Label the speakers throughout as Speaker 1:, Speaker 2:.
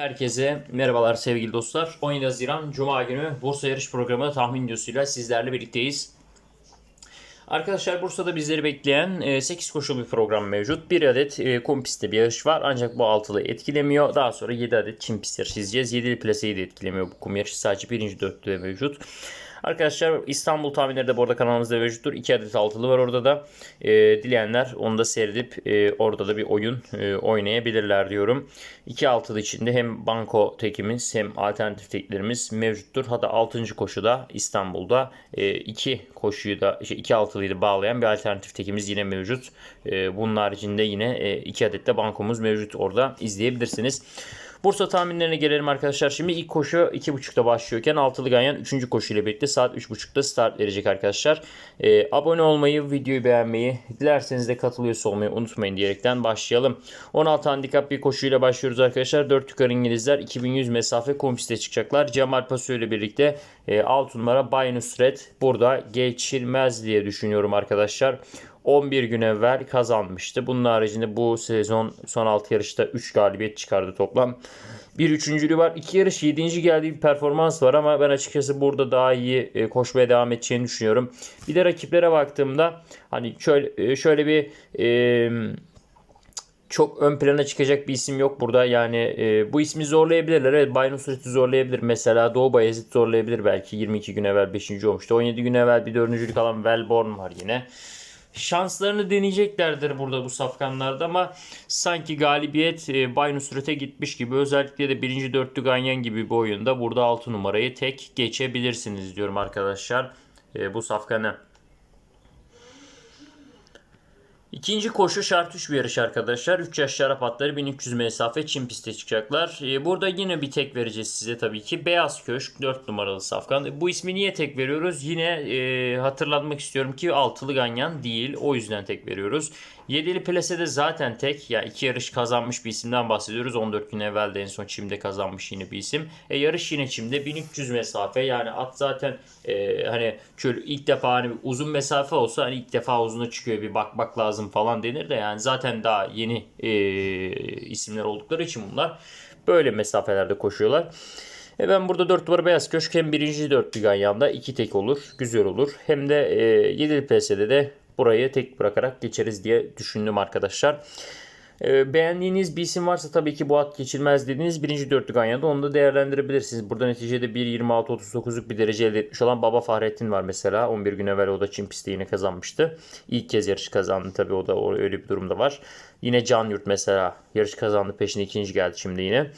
Speaker 1: Herkese merhabalar sevgili dostlar. 17 Haziran Cuma günü Bursa Yarış Programı tahmin videosuyla sizlerle birlikteyiz. Arkadaşlar Bursa'da bizleri bekleyen 8 koşulu bir program mevcut. 1 adet e, kum pistte bir yarış var ancak bu altılı etkilemiyor. Daha sonra 7 adet çim pist yarışı izleyeceğiz. 7'li plaseyi de etkilemiyor bu kum yarışı sadece birinci dörtlüğe mevcut. Arkadaşlar İstanbul tahminleri de bu arada kanalımızda mevcuttur. 2 adet altılı var orada da. E, dileyenler onu da seyredip e, orada da bir oyun e, oynayabilirler diyorum. 2 altılı içinde hem banko tekimiz hem alternatif teklerimiz mevcuttur. Hatta 6. koşuda İstanbul'da 2 e, koşuyu da 2 şey, altılıyı da bağlayan bir alternatif tekimiz yine mevcut. E, bunun haricinde yine 2 e, adet de bankomuz mevcut orada izleyebilirsiniz. Bursa tahminlerine gelelim arkadaşlar. Şimdi ilk koşu 2.30'da başlıyorken altılı ganyan 3. koşu ile birlikte saat 3.30'da start verecek arkadaşlar. Ee, abone olmayı, videoyu beğenmeyi, dilerseniz de katılıyorsa olmayı unutmayın diyerekten başlayalım. 16 handikap bir koşuyla başlıyoruz arkadaşlar. 4 yukarı İngilizler 2100 mesafe kompiste çıkacaklar. Cemal Paso ile birlikte e, 6 numara Bay Nusret burada geçilmez diye düşünüyorum arkadaşlar. 11 gün evvel kazanmıştı. Bunun haricinde bu sezon son 6 yarışta 3 galibiyet çıkardı toplam. Bir üçüncülüğü var. İki yarış yedinci geldiği bir performans var ama ben açıkçası burada daha iyi e, koşmaya devam edeceğini düşünüyorum. Bir de rakiplere baktığımda hani şöyle e, şöyle bir e, çok ön plana çıkacak bir isim yok burada. Yani e, bu ismi zorlayabilirler. Evet Bayern Suret'i zorlayabilir. Mesela Doğu Bayezid zorlayabilir belki. 22 gün evvel 5. olmuştu. 17 gün evvel bir dördüncülük alan Wellborn var yine şanslarını deneyeceklerdir burada bu safkanlarda ama sanki galibiyet e, Bay Nusret'e gitmiş gibi özellikle de birinci dörtlü Ganyan gibi bir oyunda burada 6 numarayı tek geçebilirsiniz diyorum arkadaşlar e, bu safkanı. İkinci koşu şart 3 bir yarış arkadaşlar. 3 yaş şarap atları 1300 mesafe Çin piste çıkacaklar. Ee, burada yine bir tek vereceğiz size tabii ki. Beyaz Köşk 4 numaralı safkan. Bu ismi niye tek veriyoruz? Yine e, hatırlatmak istiyorum ki altılı ganyan değil. O yüzden tek veriyoruz. Yedili Plase'de zaten tek. Ya iki yarış kazanmış bir isimden bahsediyoruz. 14 gün evvel de en son Çim'de kazanmış yine bir isim. E, yarış yine Çim'de 1300 mesafe. Yani at zaten e, hani şöyle ilk defa hani uzun mesafe olsa hani ilk defa uzuna çıkıyor bir bakmak lazım falan denir de yani zaten daha yeni e, isimler oldukları için bunlar böyle mesafelerde koşuyorlar. E ben burada 4 numara beyaz köşk hem birinci dörtlü ganyanda iki tek olur. Güzel olur. Hem de e, 7'li PS'de de burayı tek bırakarak geçeriz diye düşündüm arkadaşlar. E, beğendiğiniz bir isim varsa tabii ki bu at geçilmez dediğiniz birinci dörtlü Ganya'da onu da değerlendirebilirsiniz. Burada neticede 1.26-39'luk bir derece elde etmiş olan Baba Fahrettin var mesela. 11 gün evvel o da Çin pistte yine kazanmıştı. İlk kez yarış kazandı tabii o da öyle bir durumda var. Yine Can Yurt mesela yarış kazandı peşinde ikinci geldi şimdi yine.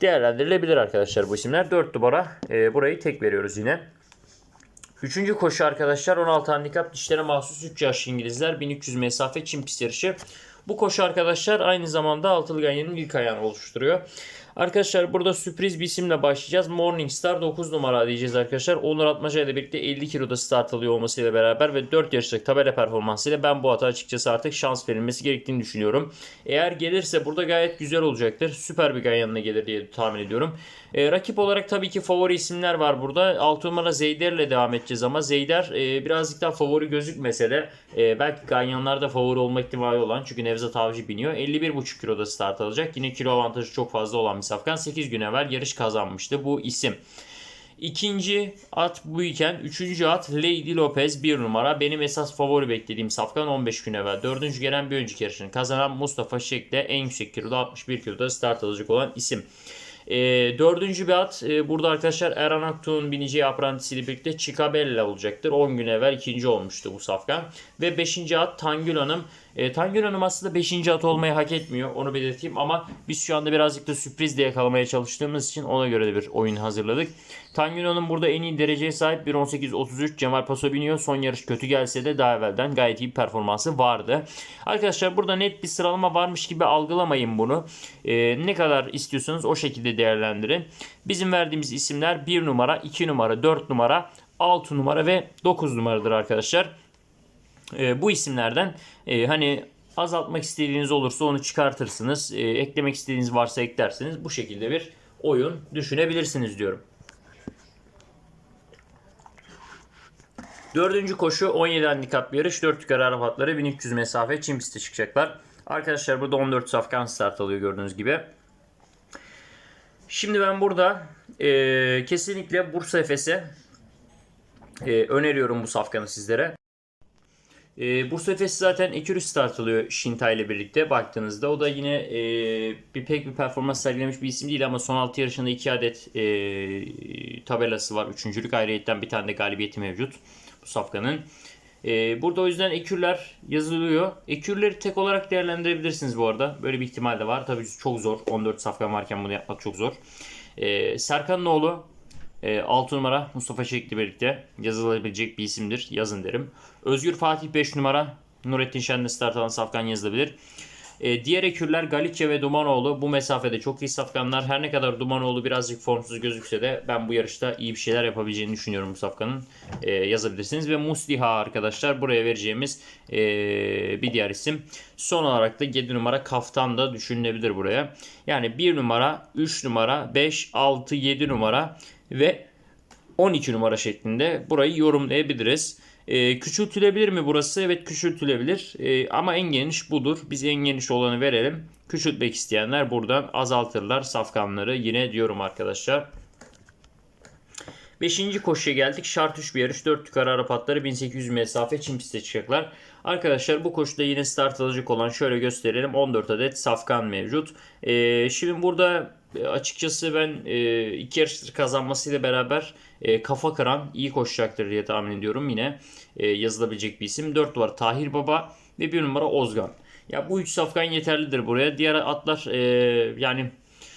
Speaker 1: Değerlendirilebilir arkadaşlar bu isimler. 4 numara e, burayı tek veriyoruz yine. Üçüncü koşu arkadaşlar 16 handikap dişlere mahsus 3 yaşlı İngilizler 1300 mesafe çim pist yarışı. Bu koşu arkadaşlar aynı zamanda altılı ganyanın ilk ayağını oluşturuyor. Arkadaşlar burada sürpriz bir isimle başlayacağız. Morningstar 9 numara diyeceğiz arkadaşlar. Onur Atmaca ile birlikte 50 kiloda start alıyor olmasıyla beraber ve 4 yarışlık tabela performansıyla ben bu ata açıkçası artık şans verilmesi gerektiğini düşünüyorum. Eğer gelirse burada gayet güzel olacaktır. Süper bir ganyanına gelir diye tahmin ediyorum. E, rakip olarak tabii ki favori isimler var burada. 6 numara Zeyder ile devam edeceğiz ama Zeyder e, birazcık daha favori gözükmese de e, belki ganyanlarda favori olma ihtimali olan çünkü Nevzat Avcı biniyor. 51,5 kiloda start alacak. Yine kilo avantajı çok fazla olan bir safkan. 8 gün evvel yarış kazanmıştı bu isim. İkinci at bu iken üçüncü at Lady Lopez bir numara. Benim esas favori beklediğim safkan 15 gün evvel. Dördüncü gelen bir önceki yarışını kazanan Mustafa Şek de en yüksek kiloda 61 kiloda start alacak olan isim. E, dördüncü bir at e, burada arkadaşlar Erhan Aktuğ'un bineceği aprantisiyle birlikte Chicabella olacaktır. 10 gün evvel ikinci olmuştu bu safkan. Ve beşinci at Tangül Hanım. E, Tangül Hanım aslında 5. at olmayı hak etmiyor. Onu belirteyim ama biz şu anda birazcık da sürpriz de yakalamaya çalıştığımız için ona göre de bir oyun hazırladık. Tangül Hanım burada en iyi dereceye sahip 1.18.33 Cemal Paso biniyor. Son yarış kötü gelse de daha evvelden gayet iyi bir performansı vardı. Arkadaşlar burada net bir sıralama varmış gibi algılamayın bunu. E, ne kadar istiyorsanız o şekilde değerlendirin. Bizim verdiğimiz isimler 1 numara, 2 numara, 4 numara, 6 numara ve 9 numaradır arkadaşlar. E, bu isimlerden e, hani azaltmak istediğiniz olursa onu çıkartırsınız. E, eklemek istediğiniz varsa eklersiniz. Bu şekilde bir oyun düşünebilirsiniz diyorum. Dördüncü koşu 17 handikap yarış. 4 yukarı Arafatları 1300 mesafe Çin pisti çıkacaklar. Arkadaşlar burada 14 safkan start alıyor gördüğünüz gibi. Şimdi ben burada e, kesinlikle Bursa Efes'e e, öneriyorum bu safkanı sizlere. E, Bursa Efes zaten Ekürü start alıyor Shinta ile birlikte baktığınızda. O da yine e, bir pek bir performans sergilemiş bir isim değil ama son 6 yarışında 2 adet e, tabelası var. Üçüncülük ayrıyetten bir tane de galibiyeti mevcut bu safkanın. E, burada o yüzden ekürler yazılıyor. Ekürleri tek olarak değerlendirebilirsiniz bu arada. Böyle bir ihtimal de var. Tabii çok zor. 14 safkan varken bunu yapmak çok zor. E, Serkan'ın oğlu e, 6 numara Mustafa Çelik'le birlikte yazılabilecek bir isimdir. Yazın derim. Özgür Fatih 5 numara. Nurettin Şen'le start alan safkan yazılabilir. E, diğer ekürler Galicia ve Dumanoğlu bu mesafede çok iyi safkanlar. Her ne kadar Dumanoğlu birazcık formsuz gözükse de ben bu yarışta iyi bir şeyler yapabileceğini düşünüyorum bu safkanın. E, yazabilirsiniz. Ve Musliha arkadaşlar buraya vereceğimiz e, bir diğer isim. Son olarak da 7 numara Kaftan da düşünülebilir buraya. Yani 1 numara, 3 numara, 5, 6, 7 numara ve 12 numara şeklinde burayı yorumlayabiliriz. Ee, küçültülebilir mi burası? Evet küçültülebilir. Ee, ama en geniş budur. Biz en geniş olanı verelim. Küçültmek isteyenler buradan azaltırlar safkanları. Yine diyorum arkadaşlar. Beşinci koşuya geldik. Şart 3 bir yarış. 4 yukarı Arap atları 1800 mesafe çim piste çıkacaklar. Arkadaşlar bu koşuda yine start alacak olan şöyle gösterelim. 14 adet safkan mevcut. Ee, şimdi burada e, açıkçası ben e, iki yarıştır kazanmasıyla beraber e, kafa kıran iyi koşacaktır diye tahmin ediyorum. Yine e, yazılabilecek bir isim. 4 var Tahir Baba ve 1 numara Ozgan. Ya bu 3 safkan yeterlidir buraya. Diğer atlar e, yani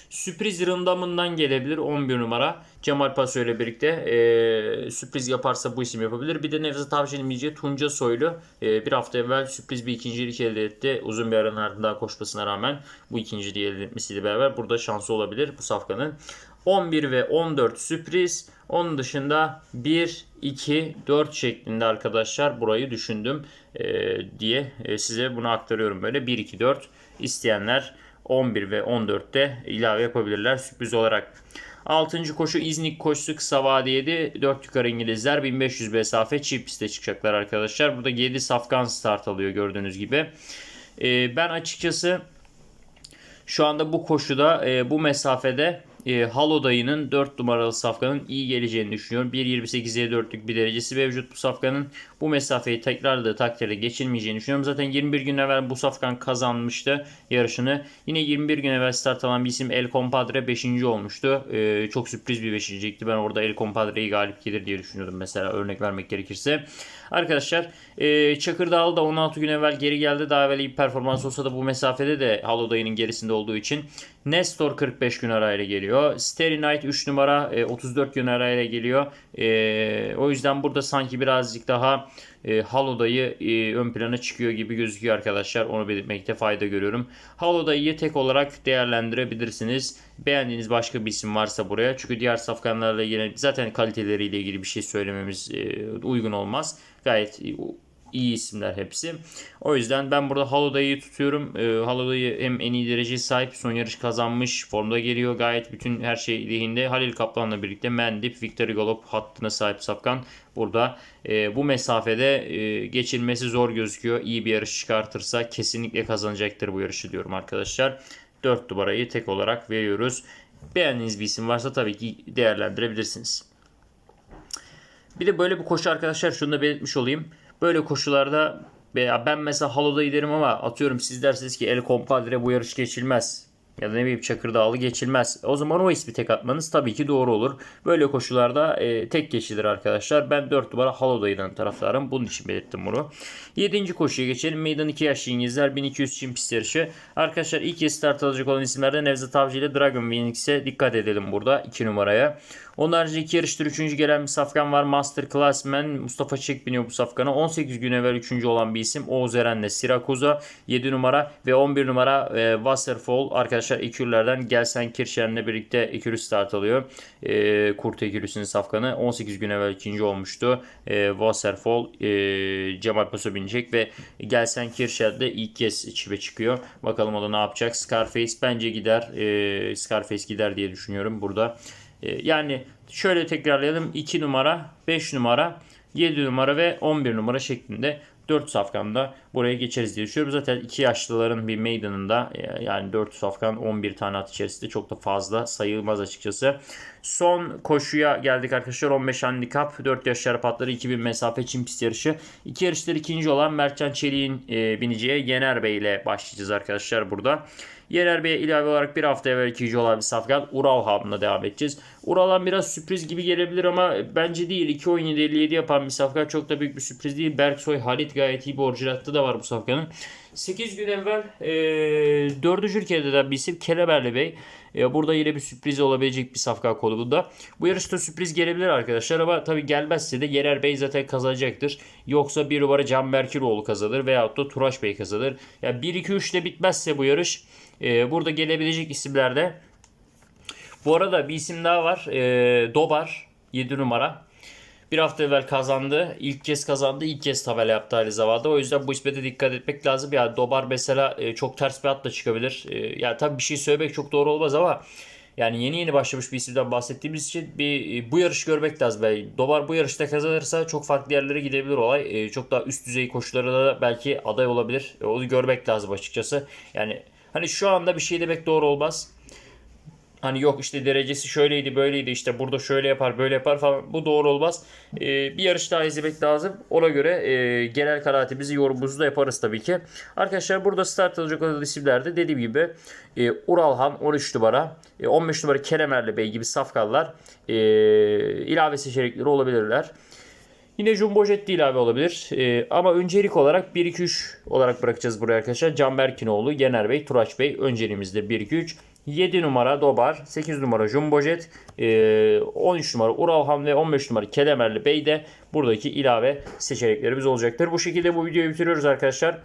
Speaker 1: sürpriz rındamından gelebilir 11 numara. Cemal Paso ile birlikte e, sürpriz yaparsa bu isim yapabilir. Bir de Nevzat Avcı'nın mici Tunca Soylu e, bir hafta evvel sürpriz bir ikincilik elde etti. Uzun bir aranın ardından koşmasına rağmen bu ikinciliği elde etmesiyle beraber burada şansı olabilir bu safkanın. 11 ve 14 sürpriz. Onun dışında 1, 2, 4 şeklinde arkadaşlar burayı düşündüm e, diye e, size bunu aktarıyorum böyle. 1, 2, 4 isteyenler 11 ve 14'te ilave yapabilirler sürpriz olarak. 6. koşu İznik koşusu kısa vadeydi. 4 yukarı İngilizler 1500 mesafe çift piste çıkacaklar arkadaşlar. Burada 7 safkan start alıyor gördüğünüz gibi. E, ben açıkçası şu anda bu koşuda e, bu mesafede e, Halo dayının 4 numaralı safkanın iyi geleceğini düşünüyorum. 1.28'ye 4'lük bir derecesi mevcut bu safkanın. Bu mesafeyi tekrarladığı takdirde geçilmeyeceğini düşünüyorum. Zaten 21 gün evvel bu safkan kazanmıştı yarışını. Yine 21 gün evvel start alan bir isim El Compadre 5. olmuştu. E, çok sürpriz bir 5.likti. Ben orada El Compadre'yi galip gelir diye düşünüyordum mesela örnek vermek gerekirse. Arkadaşlar e, Çakırdağlı da 16 gün evvel geri geldi. Daha evvel iyi performans olsa da bu mesafede de Halo dayının gerisinde olduğu için. Nestor 45 gün arayla geliyor. Starry Night 3 numara e, 34 gün arayla geliyor. E, o yüzden burada sanki birazcık daha e, Halodayı e, ön plana çıkıyor gibi gözüküyor arkadaşlar. Onu belirtmekte fayda görüyorum. Halodayı tek olarak değerlendirebilirsiniz. Beğendiğiniz başka bir isim varsa buraya. Çünkü diğer safkanlarla ilgili zaten kaliteleriyle ilgili bir şey söylememiz e, uygun olmaz. Gayet iyi isimler hepsi. O yüzden ben burada Haloday'ı tutuyorum. E, Haloday'ı hem en iyi dereceye sahip son yarış kazanmış. Formda geliyor. Gayet bütün her şey lehinde. Halil Kaplan'la birlikte Mendip, Victory Galop hattına sahip Safkan. Burada e, bu mesafede e, geçilmesi zor gözüküyor. İyi bir yarış çıkartırsa kesinlikle kazanacaktır bu yarışı diyorum arkadaşlar. 4 numarayı tek olarak veriyoruz. Beğendiğiniz bir isim varsa tabii ki değerlendirebilirsiniz. Bir de böyle bir koşu arkadaşlar şunu da belirtmiş olayım. Böyle koşularda veya ben mesela haloda giderim ama atıyorum siz dersiniz ki El Compadre bu yarış geçilmez. Ya da ne bileyim Çakırdağlı geçilmez. O zaman o ismi tek atmanız tabii ki doğru olur. Böyle koşularda e, tek geçilir arkadaşlar. Ben 4 numara Haloday'dan taraftarım. Bunun için belirttim bunu. 7. koşuya geçelim. Meydan 2 yaşlı İngilizler 1200 çim pist yarışı. Arkadaşlar ilk kez start alacak olan isimlerden Nevzat Avcı ile Dragon Phoenix'e dikkat edelim burada 2 numaraya. Onun haricinde iki yarıştır 3. gelen bir safkan var. Master Classman Mustafa Çek biniyor bu safkana. 18 gün evvel 3. olan bir isim. Oğuz Eren'le Sirakuza 7 numara ve 11 numara e, Wasserfall arkadaşlar ekürlerden Gelsen Kirşen'le birlikte ekürü start alıyor. E, Kurt ekürüsünün safkanı. 18 gün evvel ikinci olmuştu. E, Wasserfall e, Cemal Paso binecek ve Gelsen Kirşen de ilk kez çive çıkıyor. Bakalım o da ne yapacak. Scarface bence gider. E, Scarface gider diye düşünüyorum burada. Yani şöyle tekrarlayalım. 2 numara, 5 numara, 7 numara ve 11 numara şeklinde 4 safkanda buraya geçeriz diye düşünüyorum. Zaten iki yaşlıların bir meydanında e, yani 4 safkan 11 tane at içerisinde çok da fazla sayılmaz açıkçası. Son koşuya geldik arkadaşlar. 15 handikap 4 yaş şarap atları 2000 mesafe çim pist yarışı. İki yarışlar ikinci olan Mertcan Çelik'in e, bineceği Yener Bey ile başlayacağız arkadaşlar burada. Yener Bey'e ilave olarak bir hafta evvel ikinci olan bir safkan Ural Ham'la devam edeceğiz. Ural'an biraz sürpriz gibi gelebilir ama bence değil. 2 17 57 yapan bir safkan çok da büyük bir sürpriz değil. Berksoy Halit gayet iyi bir orijinatı da var bu safkanın. 8 gün evvel e, 4. ülkede de bir isim Keleberli Bey. E, burada yine bir sürpriz olabilecek bir safkan konumunda. Bu yarışta sürpriz gelebilir arkadaşlar ama tabi gelmezse de Yener Bey zaten kazanacaktır. Yoksa bir numara Can Berkiroğlu kazanır veyahut da Turaş Bey kazanır. Yani 1-2-3 ile bitmezse bu yarış e, burada gelebilecek isimlerde bu arada bir isim daha var. E, Dobar 7 numara. Bir hafta evvel kazandı. İlk kez kazandı. İlk kez tabela yaptı aynı zamanda. O yüzden bu isme de dikkat etmek lazım. Yani Dobar mesela e, çok ters bir atla çıkabilir. E, yani tabii bir şey söylemek çok doğru olmaz ama yani yeni yeni başlamış bir isimden bahsettiğimiz için bir e, bu yarış görmek lazım. Yani Dobar bu yarışta kazanırsa çok farklı yerlere gidebilir olay. Çok daha üst düzey koşulara da belki aday olabilir. Onu görmek lazım açıkçası. Yani hani şu anda bir şey demek doğru olmaz. Hani yok işte derecesi şöyleydi böyleydi işte burada şöyle yapar böyle yapar falan bu doğru olmaz. Ee, bir yarış daha izlemek lazım. Ona göre e, genel kanaatimizi yorumumuzu da yaparız tabii ki. Arkadaşlar burada start alacak olan isimlerde dediğim gibi e, Uralhan 13 numara, e, 15 numara Keremerli Bey gibi safkallar e, ilave seçenekleri olabilirler. Yine Jumbo Jet de ilave olabilir. Ee, ama öncelik olarak 1-2-3 olarak bırakacağız buraya arkadaşlar. Can Berkinoğlu, Yener Bey, Turaç Bey önceliğimizde 1-2-3. 7 numara Dobar, 8 numara Jumbo Jet, ee, 13 numara Uralhan ve 15 numara Kelemerli Bey de buradaki ilave seçeneklerimiz olacaktır. Bu şekilde bu videoyu bitiriyoruz arkadaşlar.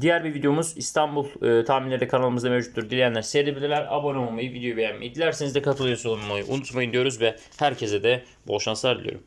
Speaker 1: Diğer bir videomuz İstanbul e, tahminleri kanalımızda mevcuttur. Dileyenler seyredebilirler. Abone olmayı, videoyu beğenmeyi, dilerseniz de katılıyorsa olmayı unutmayın diyoruz ve herkese de bol şanslar diliyorum.